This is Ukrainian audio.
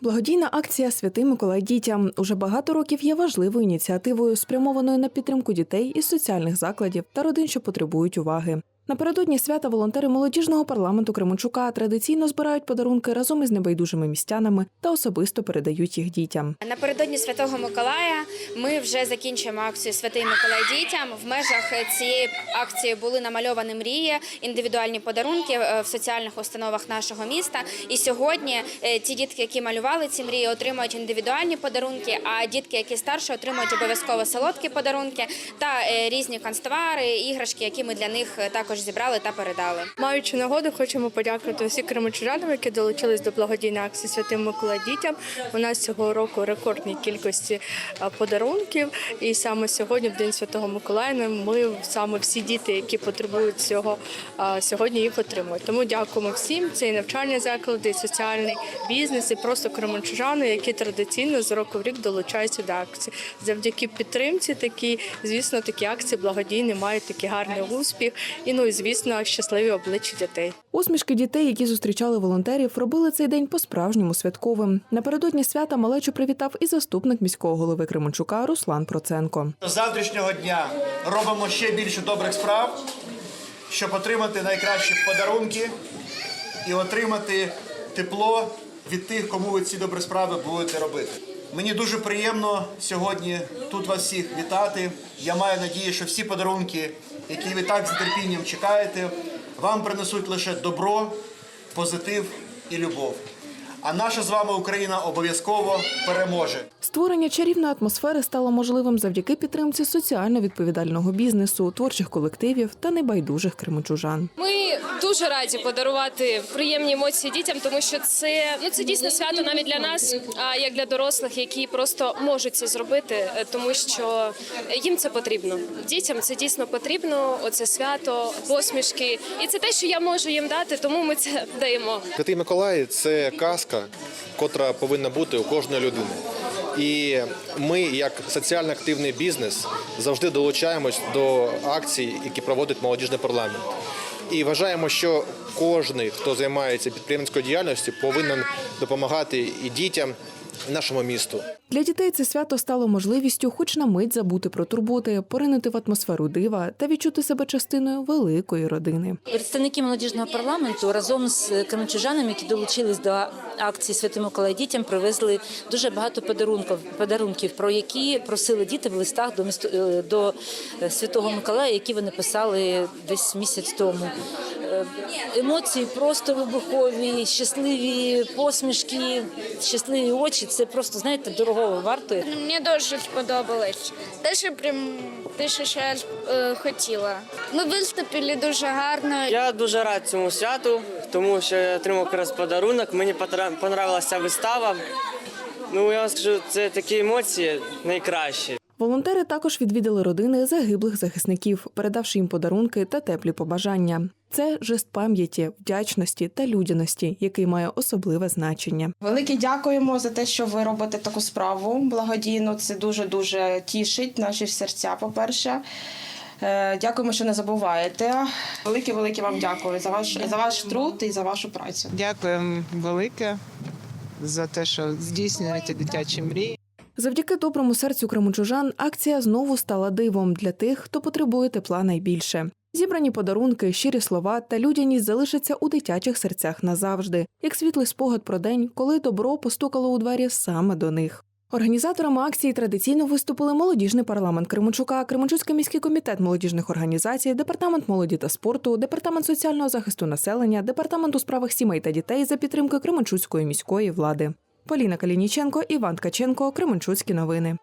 Благодійна акція Святий Миколай дітям уже багато років є важливою ініціативою, спрямованою на підтримку дітей із соціальних закладів та родин, що потребують уваги. Напередодні свята волонтери молодіжного парламенту Кременчука традиційно збирають подарунки разом із небайдужими містянами та особисто передають їх дітям. Напередодні Святого Миколая ми вже закінчуємо акцію Святий Миколай дітям. В межах цієї акції були намальовані мрії, індивідуальні подарунки е, в соціальних установах нашого міста. І сьогодні е, ті дітки, які малювали ці мрії, отримують індивідуальні подарунки. А дітки, які старші, отримують обов'язково солодкі подарунки та е, різні канцтовари, іграшки, які ми для них е, також зібрали та передали. Маючи нагоду, хочемо подякувати всім кримчужанам, які долучились до благодійної акції Святим Миколай дітям. У нас цього року рекордні кількості подарунків. І саме сьогодні, в День Святого Миколая, ми саме всі діти, які потребують цього, сьогодні їх отримують. Тому дякуємо всім. Це і навчальні заклади, і соціальний бізнес, і просто кримчужани, які традиційно з року в рік долучаються до акції. Завдяки підтримці такі, звісно, такі акції благодійні мають такий гарний успіх. І ну і звісно, щасливі обличчя дітей. Усмішки дітей, які зустрічали волонтерів, робили цей день по-справжньому святковим. Напередодні свята малечу привітав і заступник міського голови Кременчука Руслан Проценко. З завтрашнього дня робимо ще більше добрих справ, щоб отримати найкращі подарунки і отримати тепло від тих, кому ви ці добрі справи будете робити. Мені дуже приємно сьогодні тут вас всіх вітати. Я маю надію, що всі подарунки, які ви так з терпінням чекаєте, вам принесуть лише добро, позитив і любов. А наша з вами Україна обов'язково переможе. Створення чарівної атмосфери стало можливим завдяки підтримці соціально відповідального бізнесу, творчих колективів та небайдужих кременчужан. Ми дуже раді подарувати приємні емоції дітям, тому що це ну це дійсно свято навіть для нас, а як для дорослих, які просто можуть це зробити, е, тому що їм це потрібно. Дітям це дійсно потрібно. Оце свято, посмішки, і це те, що я можу їм дати, тому ми це даємо. Святий Миколай це казка, котра повинна бути у кожної людини. І ми, як соціально активний бізнес, завжди долучаємось до акцій, які проводить молодіжний парламент. І вважаємо, що кожен, хто займається підприємницькою діяльністю, повинен допомагати і дітям, нашому місту. Для дітей це свято стало можливістю, хоч на мить забути про турботи, поринути в атмосферу дива та відчути себе частиною великої родини. Представники молодіжного парламенту разом з кременчужанами, які долучились до акції Святий Миколай дітям, привезли дуже багато подарунків, подарунків, про які просили діти в листах до місто е, до Святого Миколая, які вони писали десь місяць тому. Емоції просто вибухові, щасливі посмішки, щасливі очі. Це просто знаєте дорогого вартує. Мені дуже сподобалось. Те, що прям те, що я е, хотіла. Ми виступили дуже гарно. Я дуже рад цьому святу, тому що я отримав якраз подарунок. Мені понравилася вистава. Ну я вам скажу, це такі емоції найкращі. Волонтери також відвідали родини загиблих захисників, передавши їм подарунки та теплі побажання. Це жест пам'яті, вдячності та людяності, який має особливе значення. Велике дякуємо за те, що ви робите таку справу благодійну. Це дуже дуже тішить наші серця. По перше. Е, Дякуємо, що не забуваєте. Велике, велике вам дякую за ваш за ваш труд і за вашу працю. Дякуємо велике за те, що здійснюєте дитячі мрії. Завдяки доброму серцю кременчужан акція знову стала дивом для тих, хто потребує тепла найбільше. Зібрані подарунки, щирі слова та людяність залишаться у дитячих серцях назавжди, як світлий спогад про день, коли добро постукало у двері саме до них. Організаторами акції традиційно виступили молодіжний парламент Кременчука, Кременчуцький міський комітет молодіжних організацій, департамент молоді та спорту, департамент соціального захисту населення, департамент у справах сімей та дітей за підтримки Кременчуцької міської влади. Поліна Калініченко, Іван Ткаченко, Кременчуцькі новини.